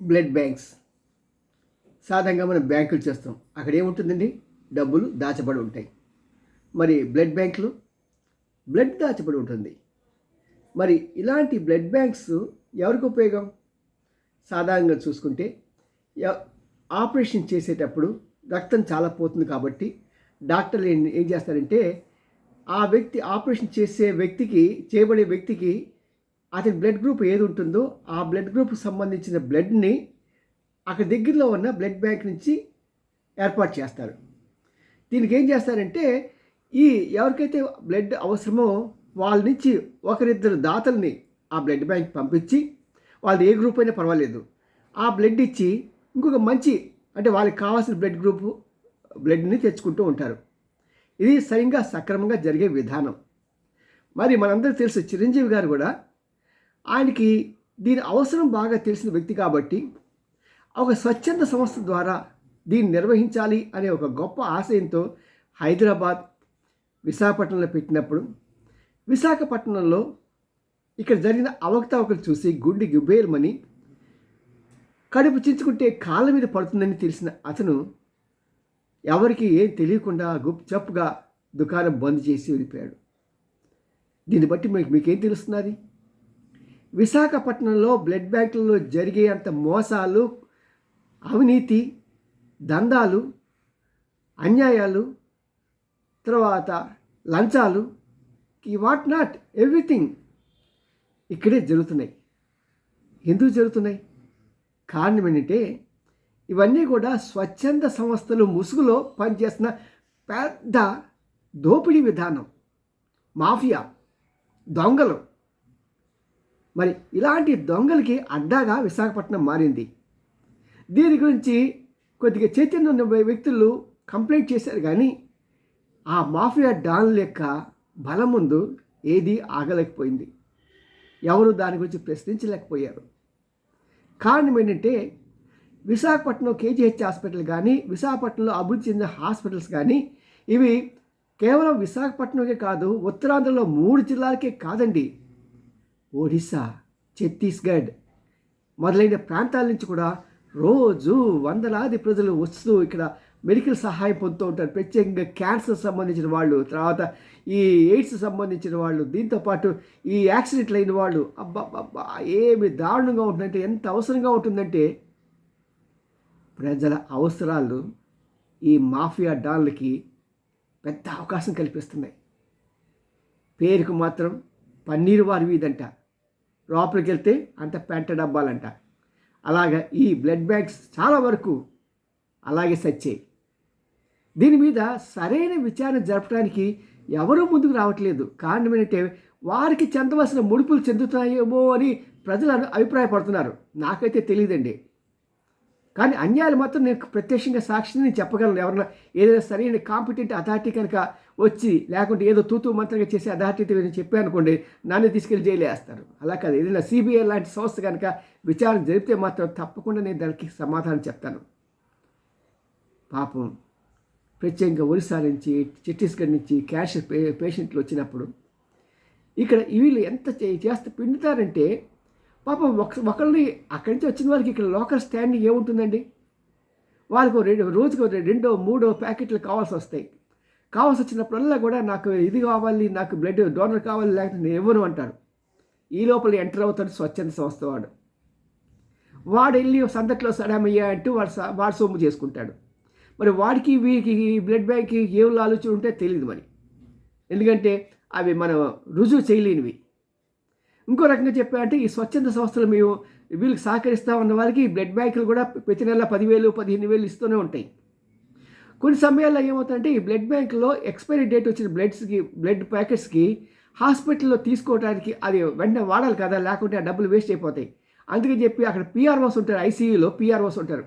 Blood banks. సాధారణంగా మనం బ్యాంకులు చేస్తాం. అక్కడ ఏముంటుందండి? డబ్బులు దాచబడి ఉంటాయి. మరి బ్లడ్ బ్యాంకులు? బ్లడ్ దాచబడి ఉంటుంది. మరి ఇలాంటి బ్లడ్ బ్యాంక్స్ ఎవరికి ఉపయోగం? సాధారణంగా చూసుకుంటే ఆపరేషన్ చేసేటప్పుడు రక్తం చాలా పోతుంది కాబట్టి డాక్టర్లు ఏం చేస్తారంటే ఆ వ్యక్తి ఆపరేషన్ చేసే వ్యక్తికి చేయబడే వ్యక్తికి అతని బ్లడ్ గ్రూప్ ఏది ఉంటుందో ఆ బ్లడ్ గ్రూప్కి సంబంధించిన బ్లడ్ని అక్కడ దగ్గరలో ఉన్న బ్లడ్ బ్యాంక్ నుంచి ఏర్పాటు చేస్తారు. దీనికి ఏం చేస్తారంటే ఈ ఎవరికైతే బ్లడ్ అవసరమో వాళ్ళ నుంచి ఒకరిద్దరు దాతల్ని ఆ బ్లడ్ బ్యాంక్ పంపించి వాళ్ళది ఏ గ్రూప్ అయినా పర్వాలేదు. ఆ బ్లడ్ ఇచ్చి ఇంకొక మంచి అంటే వాళ్ళకి కావాల్సిన బ్లడ్ గ్రూప్ బ్లడ్ని తెచ్చుకుంటూ ఉంటారు. ఇది సరిగ్గా సక్రమంగా జరిగే విధానం. మరి మనందరూ తెలుసు చిరంజీవి గారు కూడా ఆయనకి దీని అవసరం బాగా తెలిసిన వ్యక్తి కాబట్టి ఒక స్వచ్ఛంద సంస్థ ద్వారా దీన్ని నిర్వహించాలి అనే ఒక గొప్ప ఆశయంతో హైదరాబాద్ విశాఖపట్నంలో పెట్టినప్పుడు విశాఖపట్నంలో ఇక్కడ జరిగిన అవకతవకలు చూసి గుండె గుబేలమని కడుపు చించుకుంటే కాళ్ళ మీద పడుతుందని తెలిసిన అతను ఎవరికి ఏం తెలియకుండా గుప్ చప్పుగా దుకాణం బంద్ చేసి వెళ్ళిపోయాడు. దీన్ని బట్టి మీకు మీకేం తెలుస్తున్నది? విశాఖపట్నంలో బ్లడ్ బ్యాంకులలో జరిగే అంత మోసాలు అవినీతి దందాలు అన్యాయాలు తర్వాత లంచాలు ఈ వాట్ నాట్ ఎవ్రీథింగ్ ఇక్కడే జరుగుతున్నాయి. ఎందుకు జరుగుతున్నాయి? కారణం ఏంటంటే ఇవన్నీ కూడా స్వచ్ఛంద సంస్థలు ముసుగులో పనిచేస్తున్న పెద్ద దోపిడీ విధానం. మాఫియా దొంగలు మరి ఇలాంటి దొంగలకి అడ్డాగా విశాఖపట్నం మారింది. దీని గురించి కొద్దిగా చైతన్యం ఉన్న వ్యక్తులు కంప్లైంట్ చేశారు కానీ ఆ మాఫియా డాన్ల యొక్క బలం ముందు ఏది ఆగలేకపోయింది. ఎవరు దాని గురించి ప్రశ్నించలేకపోయారు. కారణం ఏంటంటే విశాఖపట్నం కేజీహెచ్ హాస్పిటల్ కానీ విశాఖపట్నంలో అభివృద్ధి చెందిన హాస్పిటల్స్ కానీ ఇవి కేవలం విశాఖపట్నంకే కాదు ఉత్తరాంధ్రలో మూడు జిల్లాలకే కాదండి. ఒడిశా ఛత్తీస్గఢ్ మొదలైన ప్రాంతాల నుంచి కూడా రోజు వందలాది ప్రజలు వస్తూ ఇక్కడ మెడికల్ సహాయం పొందుతూ ఉంటారు. ప్రత్యేకంగా క్యాన్సర్ సంబంధించిన వాళ్ళు తర్వాత ఈ ఎయిడ్స్ సంబంధించిన వాళ్ళు దీంతోపాటు ఈ యాక్సిడెంట్లు అయిన వాళ్ళు. అబ్బా ఏమి దారుణంగా ఉంటుందంటే ఎంత అవసరంగా ఉంటుందంటే ప్రజల అవసరాలు ఈ మాఫియా డాన్లకి పెద్ద అవకాశం కల్పిస్తున్నాయి. పేరుకు మాత్రం పన్నీరు వారి వీధంట లోపలికి వెళ్తే అంత పెంట డబ్బాలంట. అలాగా ఈ బ్లడ్ బ్యాంక్స్ చాలా వరకు అలాగే సచ్చాయి దీని మీద సరైన విచారణ జరపడానికి ఎవరూ ముందుకు రావట్లేదు. కారణం ఏంటంటే వారికి చెందవలసిన ముడుపులు చెందుతాయేమో అని ప్రజలు అభిప్రాయపడుతున్నారు. నాకైతే తెలియదండి. కానీ అన్యాయాలు మాత్రం నేను ప్రత్యక్షంగా సాక్షిని నేను చెప్పగలను. ఎవరైనా ఏదైనా సరైన కాంపిటెంట్ అథారిటీ కనుక వచ్చి లేకుంటే ఏదో తూతూ మంత్రంగా చేసే అథారిటీ నేను చెప్పాను అనుకోండి నన్ను తీసుకెళ్ళి జైలు వేస్తారు. అలా కాదు. ఏదైనా సిబిఐ లాంటి సంస్థ కనుక విచారణ జరిపితే మాత్రం తప్పకుండా నేను దానికి సమాధానం చెప్తాను. పాపం ప్రత్యేకంగా ఒరిస్సా నుంచి ఛత్తీస్గఢ్ నుంచి క్యాన్సర్ పే పేషెంట్లు వచ్చినప్పుడు ఇక్కడ వీళ్ళు ఎంత చేస్తే పిండుతారంటే పాపం ఒక ఒకరిని అక్కడి నుంచి వచ్చిన వాళ్ళకి ఇక్కడ లోకల్ స్టాండింగ్ ఏముంటుందండి? వాళ్ళకు రెండు రోజుకు రెండో మూడో ప్యాకెట్లు కావాల్సి వస్తాయి. కావాల్సి వచ్చినప్పుడల్లా కూడా నాకు ఇది కావాలి నాకు బ్లడ్ డోనర్ కావాలి లేకపోతే నేను ఇవ్వను అంటాడు. ఈ లోపల ఎంటర్ అవుతాడు స్వచ్ఛంద సంస్థ వాడు. వాడు వెళ్ళి సందట్లో సడామయ్యా అంటూ వాడు స- వాడు సొమ్ము చేసుకుంటాడు. మరి వాడికి వీరికి బ్లడ్ బ్యాంక్కి ఏం ఆలోచన ఉంటే తెలియదు మరి. ఎందుకంటే అవి మనం రుజువు చేయలేనివి. ఇంకో రకంగా చెప్పాలంటే ఈ స్వచ్ఛంద సంస్థలు మేము వీళ్ళకి సహకరిస్తా ఉన్న వారికి బ్లడ్ బ్యాంకులు కూడా ప్రతి నెల పదివేలు పదిహేను వేలు ఇస్తూనే ఉంటాయి. కొన్ని సమయాల్లో ఏమవుతుందంటే ఈ బ్లడ్ బ్యాంక్లో ఎక్స్పైరీ డేట్ వచ్చిన బ్లడ్స్కి బ్లడ్ ప్యాకెట్స్కి హాస్పిటల్లో తీసుకోవడానికి అది వెంటనే వాడాలి కదా లేకుంటే ఆ డబ్బులు వేస్ట్ అయిపోతాయి. అందుకని చెప్పి అక్కడ పిఆర్ఓస్ ఉంటారు ఐసీయూలో పిఆర్ఓస్ ఉంటారు.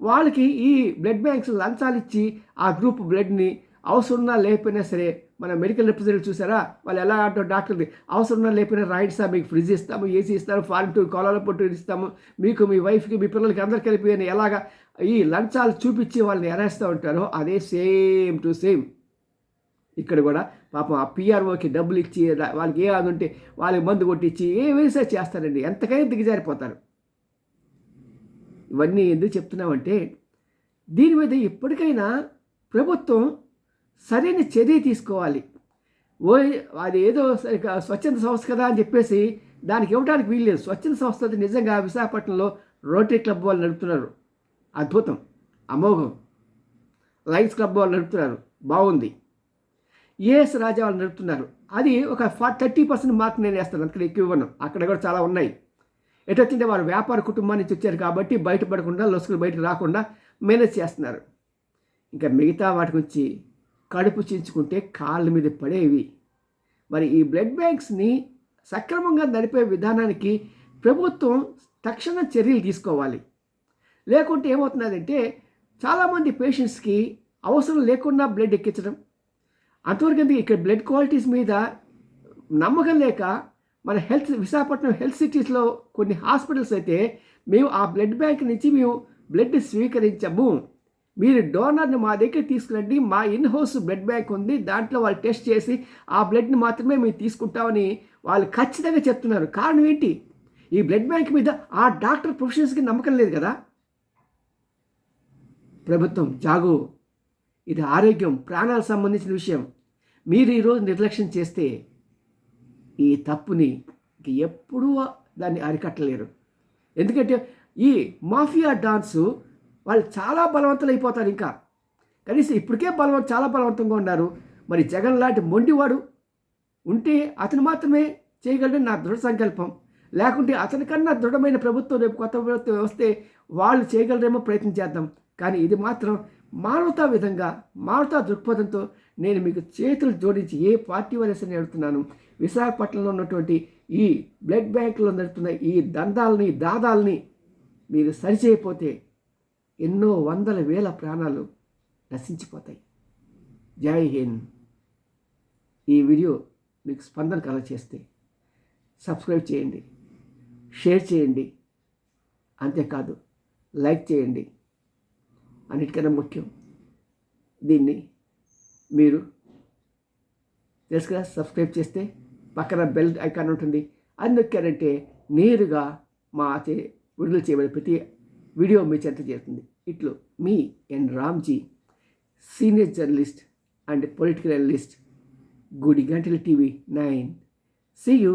వాళ్ళకి ఈ బ్లడ్ బ్యాంక్స్ లంచాలు ఇచ్చి ఆ గ్రూప్ బ్లడ్ని అవసరన్నా లేకపోయినా సరే మన మెడికల్ రిప్రజెంటేటివ్ చూసారా? వాళ్ళు ఎలా అంటారు డాక్టర్ది అవసరన్నా లేకపోయినా రైట్ సార్ మీకు ఫ్రిడ్జ్ ఇస్తాము ఏసీ ఇస్తాము ఫారెన్ టూ కోలాల పొట్టు ఇస్తాము మీకు మీ వైఫ్కి మీ పిల్లలకి అందరు కలిపి అని ఎలాగా ఈ లంచాలు చూపించి వాళ్ళని ఎరేస్తూ ఉంటారో అదే సేమ్ టు సేమ్. ఇక్కడ కూడా పాపం ఆ పిఆర్ఓకి డబ్బులు ఇచ్చి వాళ్ళకి ఏ అది ఉంటే వాళ్ళకి మందు కొట్టించి ఏ వేసే చేస్తారండి? ఎంతకైనా దిగజారిపోతారు. ఇవన్నీ ఎందుకు చెప్తున్నామంటే దీని మీద ఎప్పటికైనా ప్రభుత్వం సరైన చర్య తీసుకోవాలి. ఓ అది ఏదో స్వచ్ఛంద సంస్థ కదా అని చెప్పేసి దానికి ఇవ్వడానికి వీల్లేదు. స్వచ్ఛంద సంస్థ నిజంగా విశాఖపట్నంలో రోటరీ క్లబ్ వాళ్ళు నడుపుతున్నారు. అద్భుతం. అమోఘం. లైన్స్ క్లబ్ వాళ్ళు నడుపుతున్నారు. బాగుంది. ఏఎస్ రాజా వాళ్ళు నడుపుతున్నారు. అది ఒక ఫా థర్టీ పర్సెంట్ మార్క్ నేను వేస్తాను. అందుకని ఎక్కువ ఇవ్వను. అక్కడ కూడా చాలా ఉన్నాయి. ఎటొచ్చింటే వారు వ్యాపార కుటుంబాన్ని నుంచి వచ్చారు కాబట్టి బయటపడకుండా లొసుకులు బయటకు రాకుండా మేనేజ్ చేస్తున్నారు. ఇంకా మిగతా వాటి గురించి కడుపు చించుకుంటే కాళ్ళ మీద పడేవి. మరి ఈ బ్లడ్ బ్యాంక్స్ని సక్రమంగా నడిపే విధానానికి ప్రభుత్వం తక్షణ చర్యలు తీసుకోవాలి. లేకుంటే ఏమవుతున్నదంటే చాలామంది పేషెంట్స్కి అవసరం లేకుండా బ్లడ్ ఎక్కించడం. అంతవరకు ఎందుకు ఇక్కడ బ్లడ్ క్వాలిటీస్ మీద నమ్మకం లేక మన హెల్త్ విశాఖపట్నం హెల్త్ సిటీస్లో కొన్ని హాస్పిటల్స్ అయితే మేము ఆ బ్లడ్ బ్యాంక్ నుంచి మేము బ్లడ్ స్వీకరించము. మీరు డోనర్ని మా దగ్గర తీసుకురండి మా ఇన్ హౌస్ బ్లడ్ బ్యాంక్ ఉంది దాంట్లో వాళ్ళు టెస్ట్ చేసి ఆ బ్లడ్ని మాత్రమే మేము తీసుకుంటామని వాళ్ళు ఖచ్చితంగా చెప్తున్నారు. కారణం ఏంటి? ఈ బ్లడ్ బ్యాంక్ మీద ఆ డాక్టర్ ప్రొఫెషన్స్కి నమ్మకం లేదు కదా? ప్రభుత్వం జాగు. ఇది ఆరోగ్యం ప్రాణాలకు సంబంధించిన విషయం. మీరు ఈరోజు నిర్లక్ష్యం చేస్తే ఈ తప్పుని ఎప్పుడూ దాన్ని అరికట్టలేరు. ఎందుకంటే ఈ మాఫియా డాన్సు వాళ్ళు చాలా బలవంతులు అయిపోతారు ఇంకా. కనీసం ఇప్పటికే బలవంత చాలా బలవంతంగా ఉన్నారు. మరి జగన్ లాంటి మొండివాడు ఉంటే అతను మాత్రమే చేయగలడని నా దృఢ సంకల్పం. లేకుంటే అతనికన్నా దృఢమైన ప్రభుత్వం రేపు కొత్త ప్రభుత్వం వస్తే వాళ్ళు చేయగలరేమో ప్రయత్నం చేద్దాం. కానీ ఇది మాత్రం మానవతా విధంగా మానవతా దృక్పథంతో నేను మీకు చేతులు జోడించి ఏ పార్టీ వారేసని అడుగుతున్నాను. విశాఖపట్నంలో ఉన్నటువంటి ఈ బ్లడ్ బ్యాంకులో నడుపుతున్న ఈ దందాలని దాదాలని మీరు సరిచేయపోతే ఎన్నో వందల వేల ప్రాణాలు నశించిపోతాయి. జై హింద్. ఈ వీడియో మీకు స్పందన కల చేస్తే సబ్స్క్రైబ్ చేయండి షేర్ చేయండి. అంతేకాదు లైక్ చేయండి. అన్నిటికన్నా ముఖ్యం. దీన్ని మీరు తెలుసు కదా సబ్స్క్రైబ్ చేస్తే పక్కన బెల్ ఐకాన్ ఉంటుంది. అది నొక్కారంటే నేరుగా మా చే విడుదల చేయబడిన ప్రతి వీడియో మీ చెంత చేరుతుంది. ఇట్లు మీ N Ramji senior journalist and political analyst గుడి గంటల టీవీ నైన్. See you